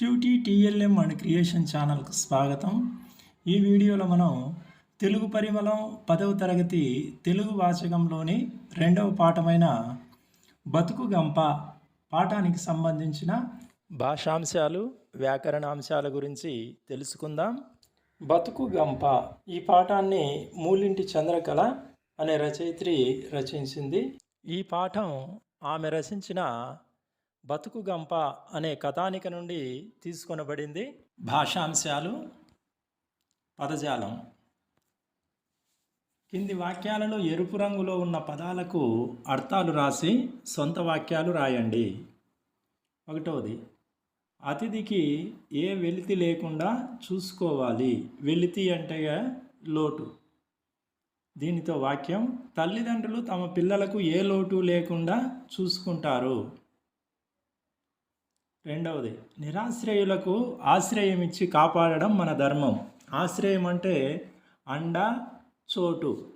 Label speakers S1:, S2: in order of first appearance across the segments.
S1: Cutie TLM and creation ఛానల్కు స్వాగతం. ఈ వీడియోలో మనం తెలుగు పరిమళం పదవ తరగతి తెలుగు వాచకంలోని రెండవ పాఠమైన బతుకు గంప పాఠానికి సంబంధించిన భాషాంశాలు వ్యాకరణాంశాల గురించి తెలుసుకుందాం. బతుకు గంప ఈ పాఠాన్ని మూలింటి చంద్రకళ అనే రచయిత్రి రచించింది. ఈ పాఠం ఆమె రచించిన బతుకు గంప అనే కథానిక నుండి తీసుకొనబడింది భాషాంశాలు. పదజాలం. కింది వాక్యాలలో ఎరుపు రంగులో ఉన్న పదాలకు అర్థాలు రాసి సొంత వాక్యాలు రాయండి. ఒకటవది అతిథికి ఏ వెలితి లేకుండా చూసుకోవాలి. వెలితి అంటే లోటు. దీనితో వాక్యం తల్లిదండ్రులు తమ పిల్లలకు ఏ లోటు లేకుండా చూసుకుంటారు. రెండవది నిరాశ్రయులకు ఆశ్రయం ఇచ్చి కాపాడడం మన ధర్మం. ఆశ్రయం అంటే అండ చోటు.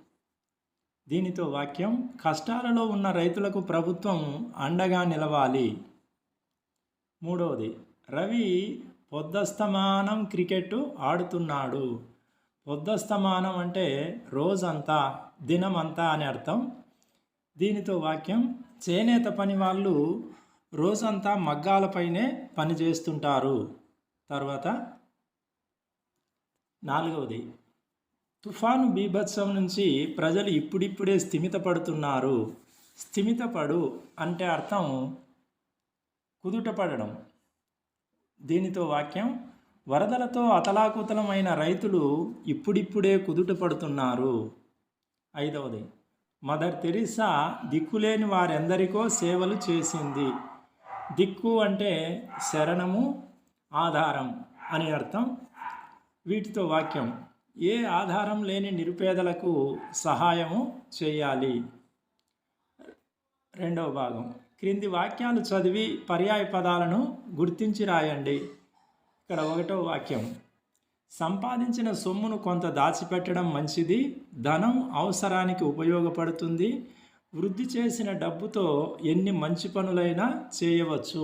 S1: దీనితో వాక్యం కష్టాలలో ఉన్న రైతులకు ప్రభుత్వం అండగా నిలవాలి. మూడవది రవి పొద్దస్తమానం క్రికెట్ ఆడుతున్నాడు. పొద్దస్తమానం అంటే రోజంతా దినమంతా అని అర్థం. దీనితో వాక్యం చేనేత పని వాళ్ళు రోజంతా మగ్గాలపైనే పని చేస్తుంటారు తర్వాత నాలుగవది తుఫాను బీభత్సం నుంచి ప్రజలు ఇప్పుడిప్పుడే స్థిమితపడుతున్నారు. స్థిమితపడు అంటే అర్థం కుదుటపడడం. దీనితో వాక్యం వరదలతో అతలాకుతలమైన రైతులు ఇప్పుడిప్పుడే కుదుటపడుతున్నారు. ఐదవది మదర్ తెరిసా దిక్కులేని వారెందరికో సేవలు చేసింది. దిక్కు అంటే శరణము ఆధారం అని అర్థం. వీటితో వాక్యం ఏ ఆధారం లేని నిరుపేదలకు సహాయము చేయాలి? రెండవ భాగం క్రింది వాక్యాలు చదివి పర్యాయ పదాలను గుర్తించి రాయండి. ఇక్కడ ఒకటో వాక్యం సంపాదించిన సొమ్మును కొంత దాచిపెట్టడం మంచిది ధనం అవసరానికి ఉపయోగపడుతుంది వృద్ధి చేసిన డబ్బుతో ఎన్ని మంచి పనులైనా చేయవచ్చు.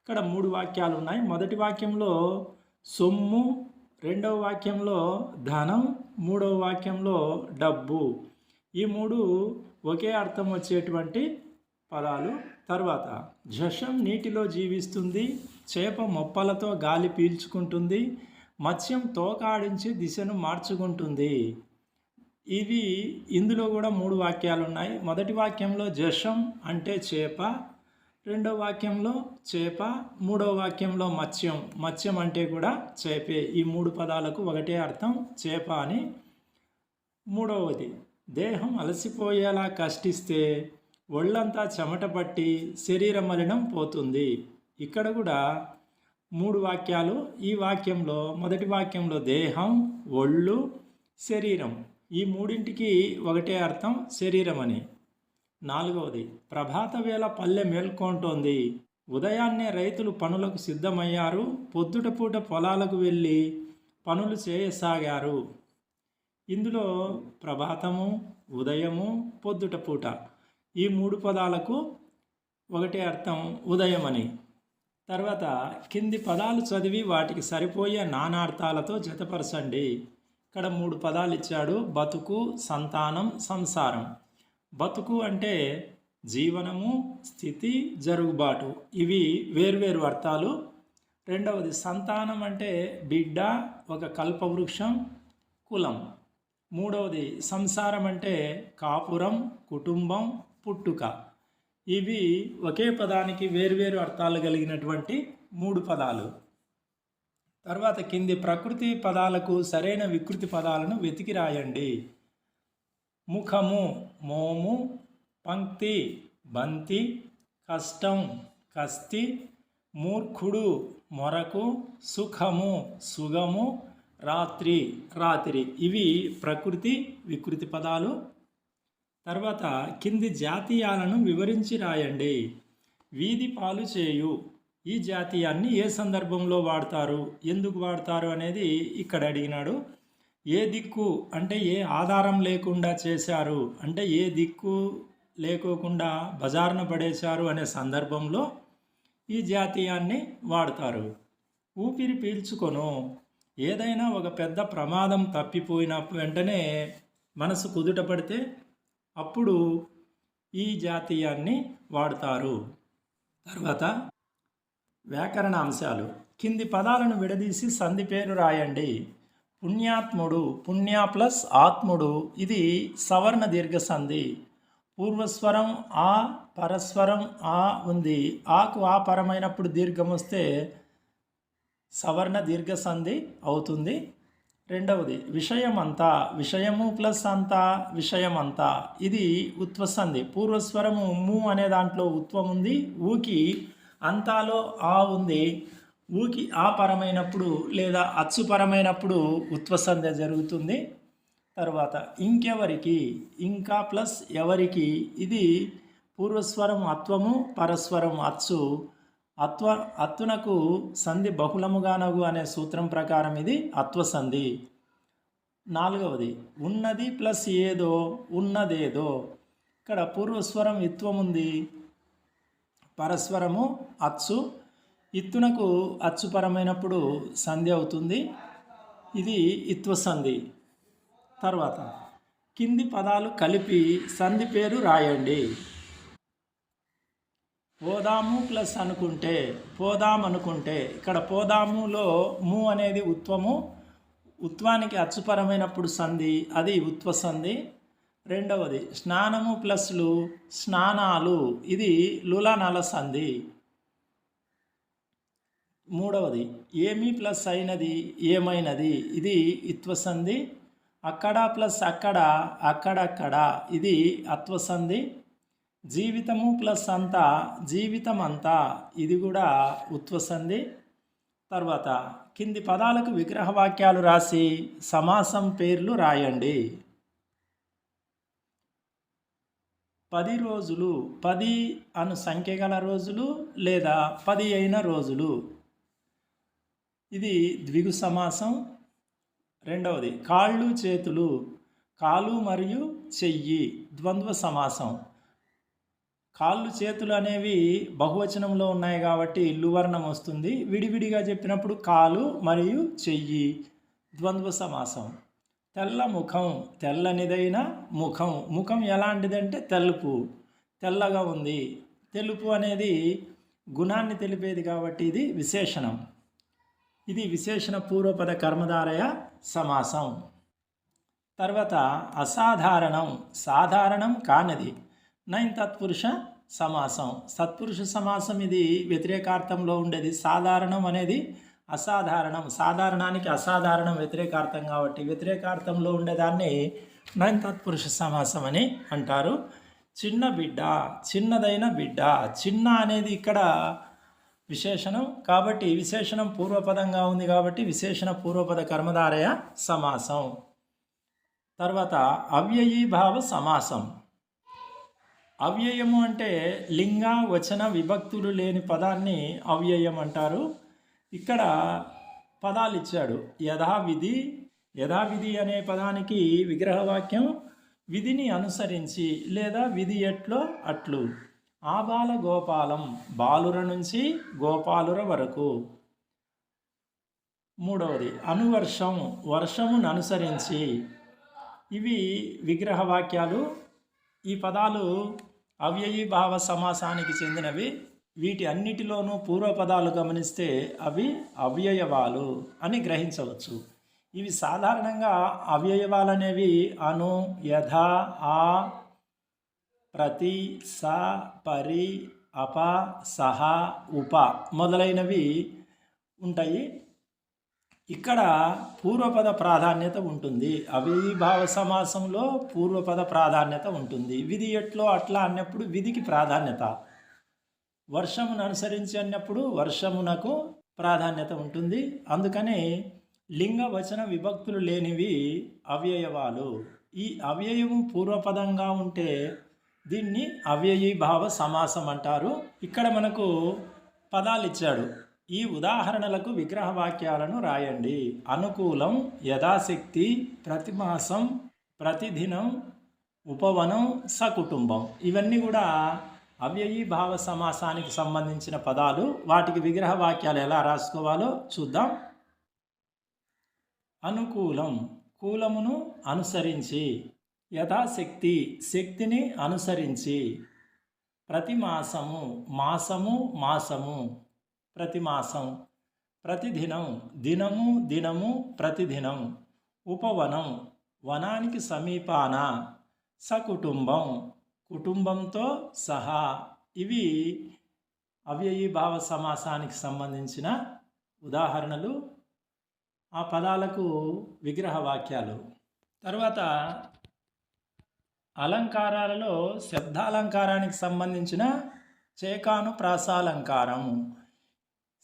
S1: ఇక్కడ మూడు వాక్యాలు ఉన్నాయి. మొదటి వాక్యంలో సొమ్ము రెండవ వాక్యంలో ధనం మూడవ వాక్యంలో డబ్బు. ఈ మూడు ఒకే అర్థం వచ్చేటువంటి పదాలు తర్వాత జషం నీటిలో జీవిస్తుంది చేప మొప్పలతో గాలి పీల్చుకుంటుంది మత్స్యం తోకాడించి దిశను మార్చుకుంటుంది. ఇవి ఇందులో కూడా మూడు వాక్యాలు ఉన్నాయి మొదటి వాక్యంలో జషం అంటే చేప రెండో వాక్యంలో చేప మూడో వాక్యంలో మత్స్యం. మత్స్యం అంటే కూడా చేపే. ఈ మూడు పదాలకు ఒకటే అర్థం చేప అని. మూడవది దేహం అలసిపోయేలా కష్టిస్తే ఒళ్ళంతా చెమట పట్టి శరీర మలినం పోతుంది. ఇక్కడ కూడా మూడు వాక్యాలు. ఈ వాక్యంలో మొదటి వాక్యంలో దేహం ఒళ్ళు శరీరం. ఈ మూడింటికి ఒకటే అర్థం శరీరం అని. నాలుగవది ప్రభాత వేళ పల్లె మేల్కొంటోంది. ఉదయాన్నే రైతులు పనులకు సిద్ధమయ్యారు. పొద్దుట పూట పొలాలకు వెళ్ళి పనులు చేయసాగారు. ఇందులో ప్రభాతము ఉదయము పొద్దుట పూట. ఈ మూడు పదాలకు ఒకటే అర్థం ఉదయం అని. తర్వాత కింది పదాలు చదివి వాటికి సరిపోయే నానార్థాలతో జతపరచండి. ఇక్కడ మూడు పదాలు ఇచ్చాడు బతుకు సంతానం సంసారం. బతుకు అంటే జీవనము స్థితి జరుగుబాటు. ఇవి వేర్వేరు అర్థాలు. రెండవది సంతానం అంటే బిడ్డ ఒక కల్పవృక్షం కులం. మూడవది సంసారం అంటే కాపురం కుటుంబం పుట్టుక. ఇవి ఒకే పదానికి వేర్వేరు అర్థాలు కలిగినటువంటి మూడు పదాలు. తర్వాత కింది ప్రకృతి పదాలకు సరైన వికృతి పదాలను వెతికి రాయండి. ముఖము మోము పంక్తి బంతి కష్టం కస్తి మూర్ఖుడు మొరకు సుఖము సుగము రాత్రి రాత్రి. ఇవి ప్రకృతి వికృతి పదాలు. తర్వాత కింది జాతీయాలను వివరించి రాయండి. వీధి పాలు చేయు. ఈ జాతీయాన్ని ఏ సందర్భంలో వాడతారు? ఎందుకు వాడతారు అనేది ఇక్కడ అడిగినాడు. ఏ దిక్కు అంటే ఏ ఆధారం లేకుండా చేశారు? అంటే ఏ దిక్కు లేకోకుండా బజారున పడేశారు అనే సందర్భంలో ఈ జాతీయాన్ని వాడతారు. ఊపిరి పీల్చుకొను. ఏదైనా ఒక పెద్ద ప్రమాదం తప్పిపోయిన వెంటనే మనసు కుదుట పడితే అప్పుడు ఈ జాతీయాన్ని వాడతారు. తర్వాత వ్యాకరణ అంశాలు కింది పదాలను విడదీసి సంధి పేరు రాయండి. పుణ్యాత్ముడు పుణ్య ప్లస్ ఆత్ముడు ఇది సవర్ణ దీర్ఘ సంధి పూర్వస్వరం ఆ పరస్వరం ఆ ఉంది. ఆకు ఆ పరమైనప్పుడు దీర్ఘం వస్తే సవర్ణ దీర్ఘ సంధి అవుతుంది. రెండవది విషయం అంతా విషయము ప్లస్ అంతా విషయం అంతా ఇది ఉత్వసంధి పూర్వస్వరము ము అనే దాంట్లో ఉత్వం ఉంది. ఊకి అంతాలో ఆ ఉంది. ఊకి ఆ పరమైనప్పుడు లేదా అచ్చుపరమైనప్పుడు ఉత్వసంధి జరుగుతుంది. తర్వాత ఇంకెవరికి? ఇంకా ప్లస్ ఎవరికి? ఇది పూర్వస్వరం అత్వము పరస్వరం అచ్చు. అత్వ అత్తునకు సంధి బహుళముగానగు అనే సూత్రం ప్రకారం ఇది అత్వ సంధి నాలుగవది ఉన్నది ప్లస్ ఏదో ఉన్నదేదో. ఇక్కడ పూర్వస్వరం ఇత్వం ఉంది పరస్వరము అచ్చు. ఇత్తునకు అచ్చుపరమైనప్పుడు సంధి అవుతుంది. ఇది ఇత్వ సంధి. తర్వాత కింది పదాలు కలిపి సంధి పేరు రాయండి. పోదాము ప్లస్ అనుకుంటే పోదాం అనుకుంటే ఇక్కడ పోదాములో ము అనేది ఉత్వము. ఉత్వానికి అచ్చుపరమైనప్పుడు సంధి అది ఉత్వ సంధి. రెండవది స్నానము ప్లస్లు స్నానాలు. ఇది లులానల సంధి. మూడవది ఏమి ప్లస్ అయినది ఏమైనది? ఇది ఇత్వసంధి అక్కడ ప్లస్ అక్కడ అక్కడక్కడ. ఇది అత్వసంధి జీవితము ప్లస్ అంతా జీవితం అంతా ఇది కూడా ఉత్వసంధి తర్వాత కింది పదాలకు విగ్రహ వాక్యాలు రాసి సమాసం పేర్లు రాయండి. పది రోజులు పది అను సంఖ్య గల రోజులు లేదా పది అయిన రోజులు. ఇది ద్విగు సమాసం. రెండవది కాళ్ళు చేతులు కాలు మరియు చెయ్యి ద్వంద్వ సమాసం. కాళ్ళు చేతులు అనేవి బహువచనంలో ఉన్నాయి కాబట్టి ఇల్లు వర్ణం వస్తుంది. విడివిడిగా చెప్పినప్పుడు కాలు మరియు చెయ్యి ద్వంద్వ సమాసం. తెల్ల ముఖం తెల్లనిదైన ముఖం. ముఖం ఎలాంటిదంటే తెలుపు తెల్లగా ఉంది. తెలుపు అనేది గుణాన్ని తెలిపేది కాబట్టి ఇది విశేషణం. ఇది విశేషణ పూర్వపద కర్మధారయ సమాసం. తర్వాత అసాధారణం. సాధారణం కానిది. నైన్ తత్పురుష సమాసం. సత్పురుష సమాసం ఇది వ్యతిరేకార్థంలో ఉండేది. సాధారణం అనేది అసాధారణం సాధారణానికి అసాధారణం వ్యతిరేకార్థం కాబట్టి వ్యతిరేకార్థంలో ఉండేదాన్ని నైన్ తత్పురుష సమాసం అని అంటారు. చిన్న బిడ్డ చిన్నదైన బిడ్డ చిన్న అనేది ఇక్కడ విశేషణం కాబట్టి విశేషణం పూర్వపదంగా ఉంది కాబట్టి విశేషణ పూర్వపద కర్మధారయ సమాసం. తర్వాత అవ్యయీభావ సమాసం. అవ్యయము అంటే లింగ వచన విభక్తులు లేని పదాన్ని అవ్యయం అంటారు. ఇక్కడ పదాలు ఇచ్చాడు యథావిధి యథావిధి అనే పదానికి విగ్రహవాక్యం విధిని అనుసరించి లేదా విధి ఎట్లో అట్లు. ఆబాల గోపాలం బాలుర నుంచి గోపాలుర వరకు. మూడవది అనువర్షం వర్షమును అనుసరించి. ఇవి విగ్రహవాక్యాలు. ఈ పదాలు అవ్యయీభావ సమాసానికి చెందినవి. వీటి అన్నిటిలోనూ పూర్వపదాలు గమనిస్తే అవి అవ్యయవాలు అని గ్రహించవచ్చు. ఇవి సాధారణంగా అవ్యయవాలు అనేవి అను యథ ఆ ప్రతి స పరి అప సహ ఉప మొదలైనవి ఉంటాయి. ఇక్కడ పూర్వపద ప్రాధాన్యత ఉంటుంది. అవిభావ సమాసంలో పూర్వపద ప్రాధాన్యత ఉంటుంది. విధి ఎట్లో అట్లా అన్నప్పుడు విధికి ప్రాధాన్యత. వర్షమును అనుసరించి అన్నప్పుడు వర్షమునకు ప్రాధాన్యత ఉంటుంది. అందుకని లింగ వచన విభక్తులు లేనివి అవ్యయవాలు. ఈ అవ్యయము పూర్వపదంగా ఉంటే దీన్ని అవ్యయీభావ సమాసం అంటారు. ఇక్కడ మనకు పదాలు ఇచ్చాడు. ఈ ఉదాహరణలకు విగ్రహ వాక్యాలను రాయండి. అనుకూలం యథాశక్తి ప్రతిమాసం ప్రతిదినం ఉపవనం సకుటుంబం. ఇవన్నీ కూడా అవ్యయీ భావ సమాసానికి సంబంధించిన పదాలు వాటికి విగ్రహ వాక్యాలు ఎలా రాసుకోవాలో చూద్దాం. అనుకూలం కూలమును అనుసరించి యథాశక్తి శక్తిని అనుసరించి ప్రతి మాసము మాసము మాసము ప్రతి మాసం ప్రతిదినం దినము దినము ప్రతిదినం ఉపవనం వనానికి సమీపాన సకుటుంబం కుటుంబంతో సహా ఇవి అవ్యయీభావ సమాసానికి సంబంధించిన ఉదాహరణలు. ఆ పదాలకు విగ్రహ వాక్యాలు. తర్వాత అలంకారాలలో శబ్దాలంకారానికి సంబంధించిన చేకాను ప్రాసాలంకారం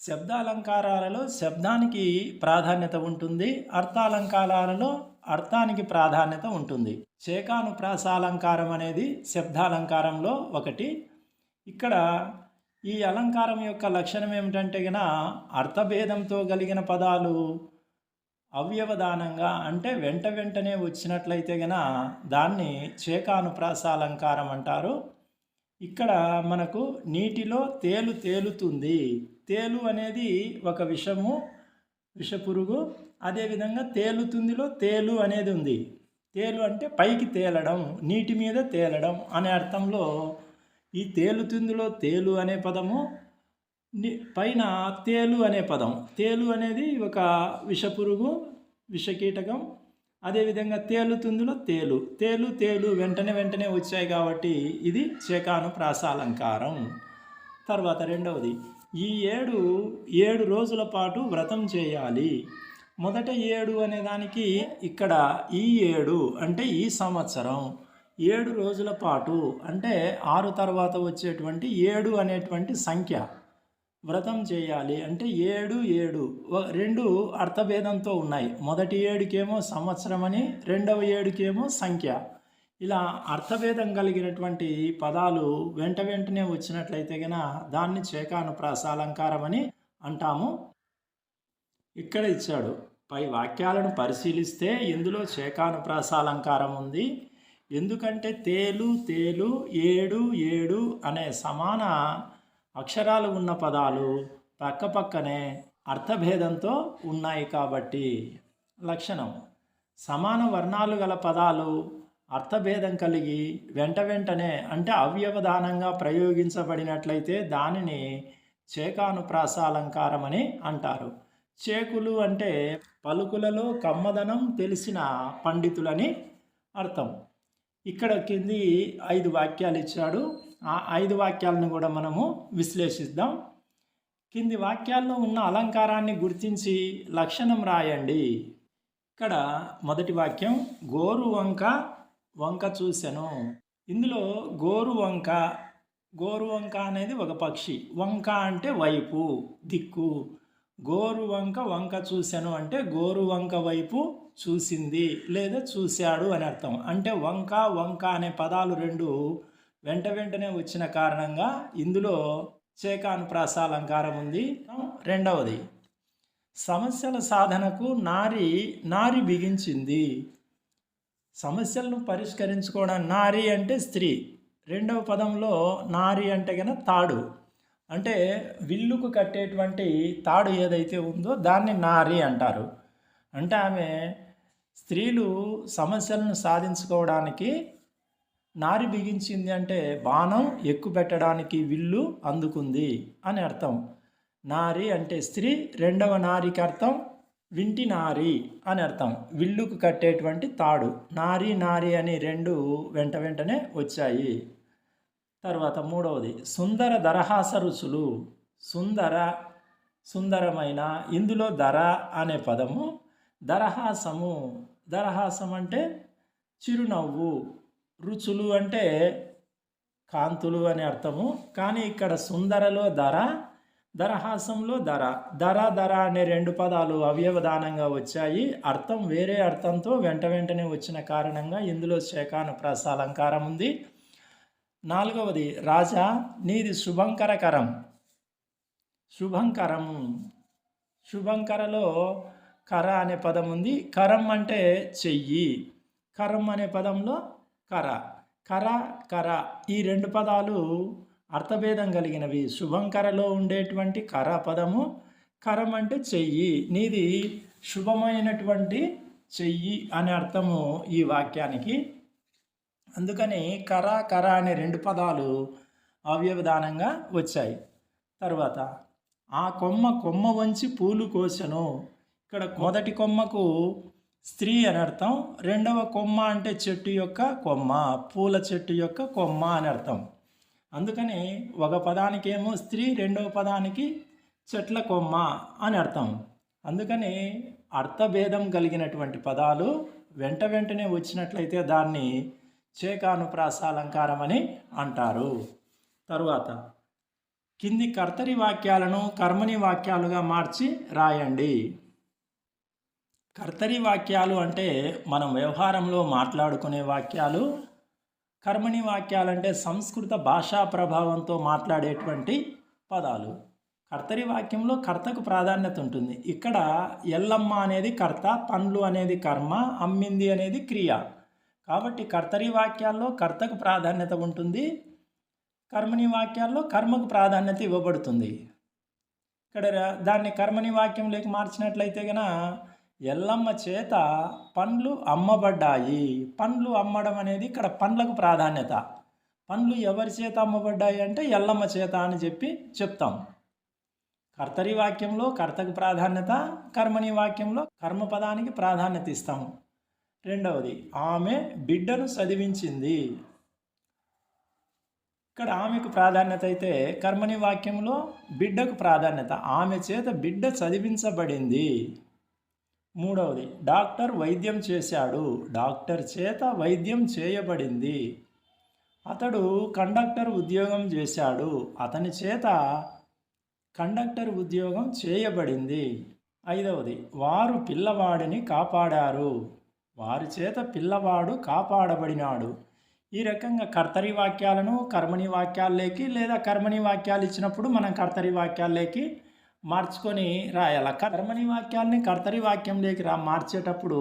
S1: శబ్దాలంకారాలలో శబ్దానికి ప్రాధాన్యత ఉంటుంది అర్థాలంకారాలలో అర్థానికి ప్రాధాన్యత ఉంటుంది. చేకాను అనేది శబ్దాలంకారంలో ఒకటి. ఇక్కడ ఈ అలంకారం యొక్క లక్షణం ఏమిటంటే గన అర్థభేదంతో కలిగిన పదాలు అవ్యవధానంగా అంటే వెంట వెంటనే వచ్చినట్లయితే గన దాన్ని చేకానుప్రాసాలంకారం అంటారు. ఇక్కడ మనకు నీటిలో తేలు తేలుతుంది. తేలు అనేది ఒక విషము విషపురుగు. అదేవిధంగా తేలుతుందిలో తేలు అనేది ఉంది. తేలు అంటే పైకి తేలడం నీటి మీద తేలడం అనే అర్థంలో ఈ తేలుతుందిలో తేలు అనే పదము పైన తేలు అనే పదం. తేలు అనేది ఒక విషపురుగు విషకీటకం. అదేవిధంగా తేలుతుందిలో తేలు. తేలు తేలు వెంటనే వెంటనే వచ్చాయి కాబట్టి ఇది చేకాను ప్రాసాలంకారం తర్వాత రెండవది ఈ ఏడు ఏడు రోజుల పాటు వ్రతం చేయాలి. మొదట ఏడు అనే దానికి ఇక్కడ ఈ ఏడు అంటే ఈ సంవత్సరం. ఏడు రోజుల పాటు అంటే ఆరు తర్వాత వచ్చేటువంటి ఏడు అనేటువంటి సంఖ్య. వ్రతం చేయాలి అంటే ఏడు ఏడు రెండు అర్థభేదంతో ఉన్నాయి. మొదటి ఏడుకేమో సంవత్సరం అని రెండవ ఏడుకేమో సంఖ్య. ఇలా అర్థభేదం కలిగినటువంటి పదాలు వెంట వెంటనే వచ్చినట్లయితే గన దాన్ని చేకానుప్రాస అలంకారం అని అంటాము. ఇక్కడ ఇచ్చాడు పై వాక్యాలను పరిశీలిస్తే ఇందులో చేకానుప్రాస అలంకారం ఉంది. ఎందుకంటే తేలు తేలు ఏడు ఏడు అనే సమాన అక్షరాలు ఉన్న పదాలు పక్కపక్కనే అర్థభేదంతో ఉన్నాయి కాబట్టి. లక్షణం సమాన వర్ణాలు గల పదాలు అర్థభేదం కలిగి వెంట వెంటనే అంటే అవ్యవధానంగా ప్రయోగించబడినట్లయితే దానిని చేకానుప్రాసాలంకారం అని అంటారు. చేకులు అంటే పలుకులలో కమ్మదనం తెలిసిన పండితులని అర్థం. ఇక్కడ కింది ఐదు వాక్యాలు ఇచ్చాడు. ఆ ఐదు వాక్యాలను కూడా మనము విశ్లేషిద్దాం. కింది వాక్యాల్లో ఉన్న అలంకారాన్ని గుర్తించి లక్షణం రాయండి. ఇక్కడ మొదటి వాక్యం గోరు వంక వంక చూశాను. ఇందులో గోరు వంక గోరు వంక అనేది ఒక పక్షి. వంక అంటే వైపు దిక్కు. గోరు వంక వంక చూశాను అంటే గోరు వంక వైపు చూసింది లేదా చూశాడు అని అర్థం. అంటే వంక వంక అనే పదాలు రెండు వెంట వెంటనే వచ్చిన కారణంగా ఇందులో చేకానుప్రాసాలంకారం ఉంది. రెండవది సమస్యల సాధనకు నారి నారి బిగించింది. సమస్యలను పరిష్కరించుకోవడం నారి అంటే స్త్రీ. రెండవ పదంలో నారి అంటే కనుక తాడు. అంటే విల్లుకు కట్టేటువంటి తాడు ఏదైతే ఉందో దాన్ని నారి అంటారు. అంటే ఆమె స్త్రీలు సమస్యలను సాధించుకోవడానికి నారి బిగించింది అంటే బాణం ఎక్కుపెట్టడానికి విల్లు అందుకుంది అని అర్థం. నారి అంటే స్త్రీ. రెండవ నారికి అర్థం వింటి నారి అని అర్థం. విల్లుకు కట్టేటువంటి తాడు. నారి నారి అని రెండు వెంట వెంటనే వచ్చాయి. తర్వాత మూడవది. సుందర దరహాస రుచులు. సుందర సుందరమైన ఇందులో ధర అనే పదము దరహాసము. దరహాసం అంటే చిరునవ్వు. రుచులు అంటే కాంతులు అని అర్థము. కానీ ఇక్కడ సుందరలో ధర దరహాసంలో ధర. ధర ధర అనే రెండు పదాలు అవ్యవధానంగా వచ్చాయి. అర్థం వేరే అర్థంతో వెంట వెంటనే వచ్చిన కారణంగా ఇందులో శేఖాను ప్రాసాలంకారం ఉంది. నాలుగవది రాజా నీది శుభంకరకరం. శుభంకరం. శుభంకరలో కర అనే పదం ఉంది. కరం అంటే చెయ్యి. కరం అనే పదంలో కర. కర కర. ఈ రెండు పదాలు అర్థభేదం కలిగినవి. శుభంకరలో ఉండేటువంటి కర పదము కరం అంటే చెయ్యి. నీది శుభమైనటువంటి చెయ్యి అనే అర్థము ఈ వాక్యానికి. అందుకని కర కర అనే రెండు పదాలు అవ్యవధానంగా వచ్చాయి. తర్వాత ఆ కొమ్మ కొమ్మ వంచి పూలు కోసెను. ఇక్కడ మొదటి కొమ్మకు స్త్రీ అని అర్థం రెండవ కొమ్మ అంటే చెట్టు యొక్క కొమ్మ పూల చెట్టు యొక్క కొమ్మ అని అర్థం. అందుకని ఒక పదానికేమో స్త్రీ రెండవ పదానికి చెట్ల కొమ్మ అని అర్థం. అందుకని అర్థభేదం కలిగినటువంటి పదాలు వెంట వెంటనే వచ్చినట్లయితే దాన్ని చేకానుప్రాసాలంకారం అని అంటారు. తరువాత కింది కర్తరి వాక్యాలను కర్మని వాక్యాలుగా మార్చి రాయండి. కర్తరి వాక్యాలు అంటే మనం వ్యవహారంలో మాట్లాడుకునే వాక్యాలు కర్మణి వాక్యాలంటే సంస్కృత భాషా ప్రభావంతో మాట్లాడేటువంటి పదాలు. కర్తరి వాక్యంలో కర్తకు ప్రాధాన్యత ఉంటుంది. ఇక్కడ ఎల్లమ్మ అనేది కర్త పండ్లు అనేది కర్మ అమ్మింది అనేది క్రియ. కాబట్టి కర్తరి వాక్యాల్లో కర్తకు ప్రాధాన్యత ఉంటుంది. కర్మని వాక్యాల్లో కర్మకు ప్రాధాన్యత ఇవ్వబడుతుంది. ఇక్కడ దాన్ని కర్మని వాక్యంలోకి మార్చినట్లయితే కన ఎల్లమ్మ చేత పండ్లు అమ్మబడ్డాయి. పండ్లు అమ్మడం అనేది ఇక్కడ పండ్లకు ప్రాధాన్యత. పండ్లు ఎవరి చేత అమ్మబడ్డాయి అంటే ఎల్లమ్మ చేత అని చెప్పి చెప్తాం. కర్తరి వాక్యంలో కర్తకు ప్రాధాన్యత కర్మని వాక్యంలో కర్మపదానికి ప్రాధాన్యత ఇస్తాము రెండవది ఆమె బిడ్డను చదివించింది. ఇక్కడ ఆమెకు ప్రాధాన్యత అయితే కర్మని వాక్యంలో బిడ్డకు ప్రాధాన్యత. ఆమె చేత బిడ్డ చదివించబడింది. మూడవది డాక్టర్ వైద్యం చేశాడు. డాక్టర్ చేత వైద్యం చేయబడింది. అతడు కండక్టర్ ఉద్యోగం చేశాడు. అతని చేత కండక్టర్ ఉద్యోగం చేయబడింది. ఐదవది వారు పిల్లవాడిని కాపాడారు. వారి చేత పిల్లవాడు కాపాడబడినాడు. ఈ రకంగా కర్తరి వాక్యాలను కర్మని వాక్యాల్లోకి లేదా కర్మని వాక్యాలు ఇచ్చినప్పుడు మనం కర్తరి వాక్యాల్లోకి మార్చుకొని రాయాల. కర్మని వాక్యాల్ని కర్తరి వాక్యంలోకి రా మార్చేటప్పుడు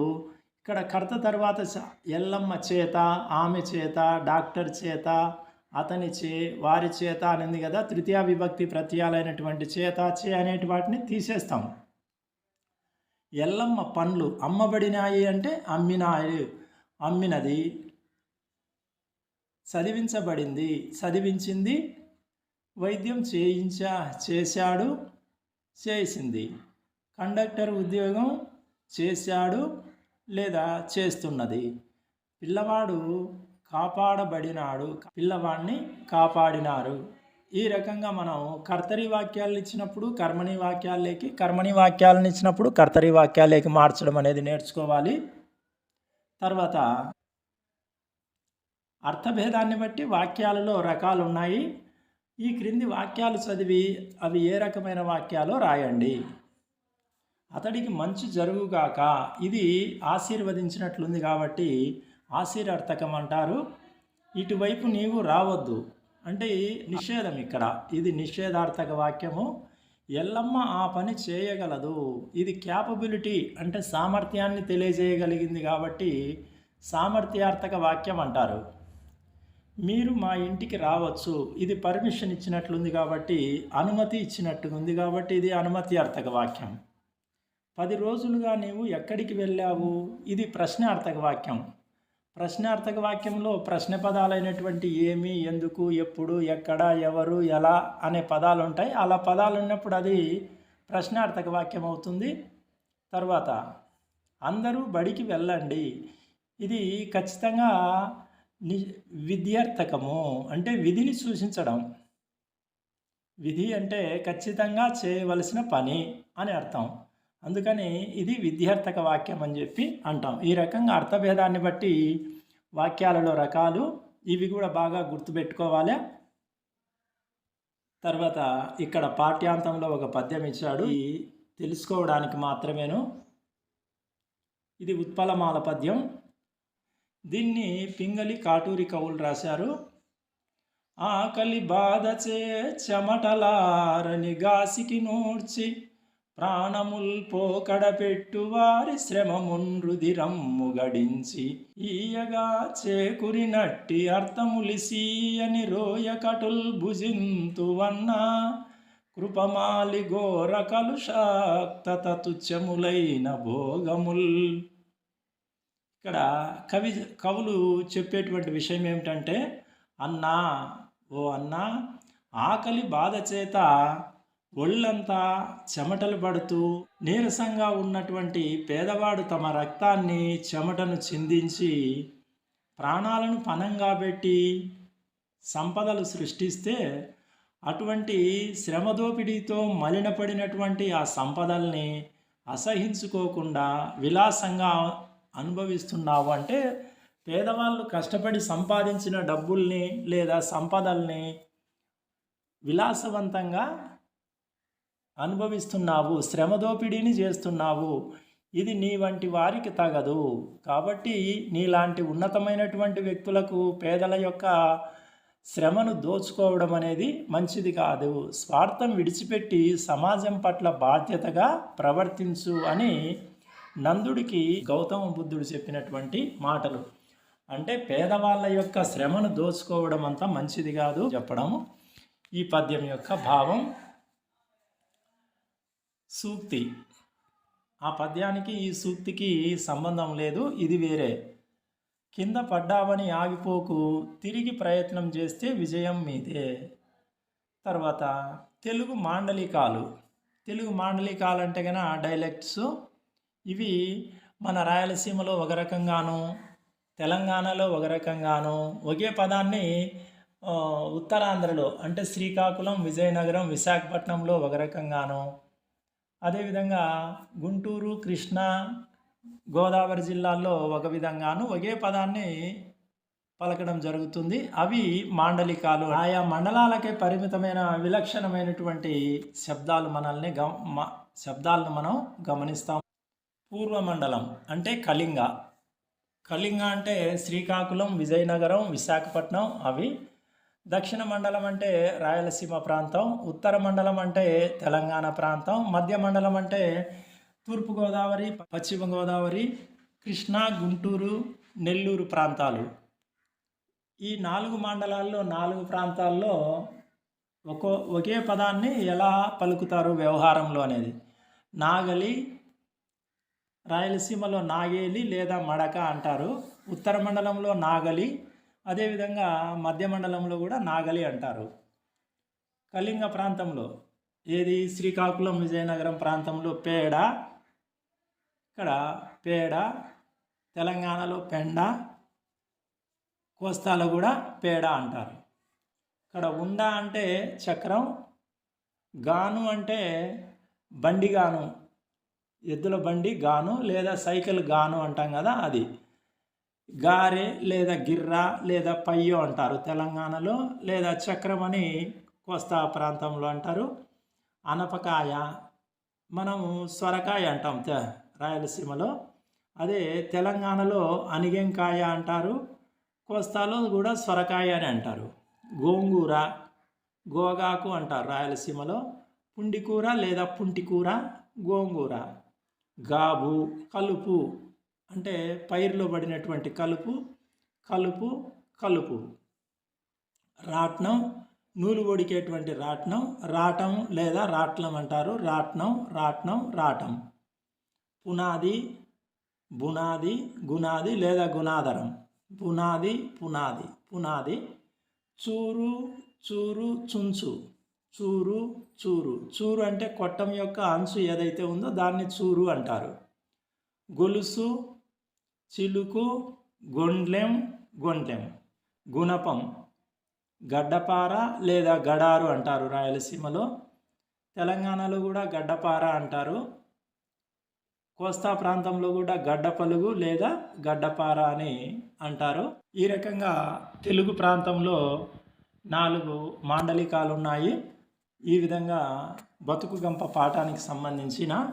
S1: ఇక్కడ కర్త తర్వాత ఎల్లమ్మ చేత ఆమె చేత డాక్టర్ చేత అతని చే వారి చేత అనేది కదా తృతీయ విభక్తి ప్రత్యయాలైనటువంటి చేత చే అనేటి వాటిని తీసేస్తాం ఎల్లమ్మ పండ్లు అమ్మబడినాయి అంటే అమ్మినాయి అమ్మినది చదివించబడింది చదివించింది వైద్యం చేయించా చేశాడు చేసింది. కండక్టర్ ఉద్యోగం చేశాడు లేదా చేస్తున్నది. పిల్లవాడు కాపాడబడినాడు. పిల్లవాడిని కాపాడినారు. ఈ రకంగా మనం కర్తరి వాక్యాలను ఇచ్చినప్పుడు కర్మని వాక్యాలకి కర్మని వాక్యాలను ఇచ్చినప్పుడు కర్తరి వాక్యాలకి మార్చడం అనేది నేర్చుకోవాలి. తర్వాత అర్థభేదాన్ని బట్టి వాక్యాలలో రకాలు ఉన్నాయి ఈ క్రింది వాక్యాలు చదివి అవి ఏ రకమైన వాక్యాలో రాయండి. అతడికి మంచి జరుగుగాక ఇది ఆశీర్వదించినట్లుంది కాబట్టి ఆశీర్వార్థకం అంటారు ఇటువైపు నీవు రావద్దు. అంటే నిషేధం ఇక్కడ. ఇది నిషేధార్థక వాక్యము. ఎల్లమ్మ ఆ పని చేయగలదు. ఇది క్యాపబిలిటీ అంటే సామర్థ్యాన్ని తెలియజేయగలిగింది కాబట్టి సామర్థ్యార్థక వాక్యం అంటారు మీరు మా ఇంటికి రావచ్చు. ఇది పర్మిషన్ ఇచ్చినట్లుంది కాబట్టి అనుమతి ఇచ్చినట్టుగా ఉంది కాబట్టి ఇది అనుమతి అర్థక వాక్యం. పది రోజులుగా నీవు ఎక్కడికి వెళ్ళావు? ఇది ప్రశ్నార్థక వాక్యం. ప్రశ్నార్థక వాక్యంలో ప్రశ్న పదాలైనటువంటి ఏమి ఎందుకు ఎప్పుడు ఎక్కడ ఎవరు ఎలా అనే పదాలు ఉంటాయి అలా పదాలు ఉన్నప్పుడు అది ప్రశ్నార్థక వాక్యం అవుతుంది తర్వాత అందరూ బడికి వెళ్ళండి. ఇది ఖచ్చితంగా ని విద్యార్థకము అంటే విధిని సూచించడం. విధి అంటే ఖచ్చితంగా చేయవలసిన పని అని అర్థం. అందుకని ఇది విద్యార్థక వాక్యం అని చెప్పి అంటాం. ఈ రకంగా అర్థభేదాన్ని బట్టి వాక్యాలలో రకాలు ఇవి కూడా బాగా గుర్తుపెట్టుకోవాలి. తర్వాత ఇక్కడ పాఠ్యాంతంలో ఒక పద్యం ఇచ్చాడు. ఈ తెలుసుకోవడానికి మాత్రమేను. ఇది ఉత్పలమాల పద్యం. దీన్ని పింగలి కాటూరి కవులు రాశారు. ఆకలి బాధచే చెమటలారని గాసికి నూడ్చి ప్రాణముల్ పోకడపెట్టు వారి శ్రమమున్రుదిరమ్ము గడించి ఈయగా చేకురినట్టి అర్థములిసీయని రోయకటుల్ రోయ కటుల్ భుజింతువన్నా కృపమాలి ఘోర కలుషాక్త తుచ్చములైన భోగముల్. ఇక్కడ కవి కవులు చెప్పేటువంటి విషయం ఏమిటంటే అన్నా ఓ అన్నా ఆకలి బాధ చేత ఒళ్ళంతా చెమటలు పడుతూ నీరసంగా ఉన్నటువంటి పేదవాడు తమ రక్తాన్ని చెమటను చిందించి ప్రాణాలను పనంగా పెట్టి సంపదలు సృష్టిస్తే అటువంటి శ్రమదోపిడీతో మలినపడినటువంటి ఆ సంపదల్ని అసహించుకోకుండా విలాసంగా అనుభవిస్తున్నావు అంటే పేదవాళ్ళు కష్టపడి సంపాదించిన డబ్బుల్ని లేదా సంపదల్ని విలాసవంతంగా అనుభవిస్తున్నావు శ్రమదోపిడీని చేస్తున్నావు. ఇది నీ వంటి వారికి తగదు. కాబట్టి నీలాంటి ఉన్నతమైనటువంటి వ్యక్తులకు పేదల యొక్క శ్రమను దోచుకోవడం అనేది మంచిది కాదు. స్వార్థం విడిచిపెట్టి సమాజం పట్ల బాధ్యతగా ప్రవర్తించు అని నందుడికి గౌతమ బుద్ధుడు చెప్పినటువంటి మాటలు. అంటే పేదవాళ్ళ యొక్క శ్రమను దోచుకోవడం అంతా మంచిది కాదు చెప్పడం. ఈ పద్యం యొక్క భావం సూక్తి. ఆ పద్యానికి ఈ సూక్తికి సంబంధం లేదు ఇది వేరే. కింద పడ్డావని ఆగిపోకు తిరిగి ప్రయత్నం చేస్తే విజయం మీదే. తర్వాత తెలుగు మాండలికాలు. తెలుగు మాండలికాలు అంటే కనుక డైలెక్ట్స్ ఇవి మన రాయలసీమలో ఒక రకంగాను తెలంగాణలో ఒక రకంగాను ఒకే పదాన్ని ఉత్తరాంధ్రలో అంటే శ్రీకాకుళం విజయనగరం విశాఖపట్నంలో ఒక రకంగాను. అదేవిధంగా గుంటూరు కృష్ణా గోదావరి జిల్లాల్లో ఒక విధంగాను ఒకే పదాన్ని పలకడం జరుగుతుంది. అవి మాండలికాలు. ఆయా మండలాలకే పరిమితమైన విలక్షణమైనటువంటి శబ్దాలు మనల్ని గమ శబ్దాలను మనం గమనిస్తాం. పూర్వమండలం అంటే కళింగ. కళింగ అంటే శ్రీకాకుళం విజయనగరం విశాఖపట్నం అవి. దక్షిణ మండలం అంటే రాయలసీమ ప్రాంతం ఉత్తర మండలం అంటే తెలంగాణ ప్రాంతం మధ్య మండలం అంటే తూర్పుగోదావరి పశ్చిమ గోదావరి కృష్ణా గుంటూరు నెల్లూరు ప్రాంతాలు. ఈ నాలుగు మండలాల్లో నాలుగు ప్రాంతాల్లో ఒక్కో ఒకే పదాన్ని ఎలా పలుకుతారు వ్యవహారంలో అనేది? నాగలి రాయలసీమలో నాగేలి లేదా మడక అంటారు. ఉత్తర మండలంలో నాగలి అదేవిధంగా మధ్య మండలంలో కూడా నాగలి అంటారు. కళింగ ప్రాంతంలో ఏది? శ్రీకాకుళం విజయనగరం ప్రాంతంలో పేడ ఇక్కడ పేడ తెలంగాణలో పెండ కోస్తాలో కూడా పేడ అంటారు. ఇక్కడ ఉండ అంటే చక్రం గాను అంటే బండిగాను. ఎద్దుల బండి గాను లేదా సైకిల్ గాను అంటాం కదా అది. గారె లేదా గిర్రా లేదా పయ్యో అంటారు తెలంగాణలో లేదా చక్రం అని కోస్తా ప్రాంతంలో అంటారు. అనపకాయ మనము సొరకాయ అంటాం రాయలసీమలో. అదే తెలంగాణలో అనిగెంకాయ అంటారు. కోస్తాలో కూడా సొరకాయ అని అంటారు. గోంగూర గోగాకు అంటారు రాయలసీమలో. పుండికూర లేదా పుంటికూర గోంగూర. గాబు కలుపు అంటే పైరులో పడినటువంటి కలుపు కలుపు కలుపు. రాట్నం నూలు ఒడికేటువంటి రాట్నం రాటం లేదా రాట్లం అంటారు. రాట్నం రాట్నం రాటం. పునాది బునాది గునాది లేదా గుణాదరం. పునాది పునాది పునాది. చూరు చూరు చుంచు. చూరు చూరు. చూరు అంటే కొట్టం యొక్క అంచు ఏదైతే ఉందో దాన్ని చూరు అంటారు. గొలుసు చిలుకు గొండ్లెం గొండ్లెం. గుణపం. గడ్డపార లేదా గడారు అంటారు రాయలసీమలో. తెలంగాణలో కూడా గడ్డపార అంటారు. కోస్తా ప్రాంతంలో కూడా గడ్డ పలుగు లేదా గడ్డపార అని అంటారు. ఈ రకంగా తెలుగు ప్రాంతంలో నాలుగు మాండలికాలు ఉన్నాయి ఈ విధంగా బతుకు గంప పాఠానికి సంబంధించిన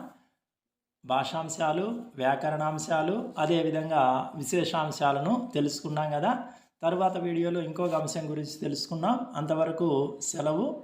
S1: భాషాంశాలు వ్యాకరణాంశాలు అదేవిధంగా విశేషాంశాలను తెలుసుకున్నాం కదా. తర్వాత వీడియోలో ఇంకొక అంశం గురించి తెలుసుకున్నాం అంతవరకు సెలవు.